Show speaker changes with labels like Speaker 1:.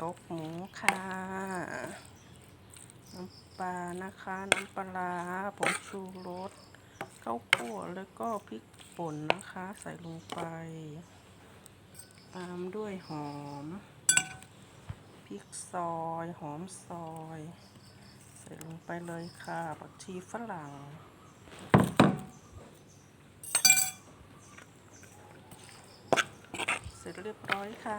Speaker 1: ตกหมูค่ะ น้ำปลานะคะ น้ำปลาร้าผงชูรสข้าวคั่วแล้วก็พริกป่นนะคะ ใส่ลงไปตามด้วยหอมพริกซอยหอมซอย ใส่ลงไปเลยค่ะผักชีฝรั่งเสร็จเรียบร้อยค่ะ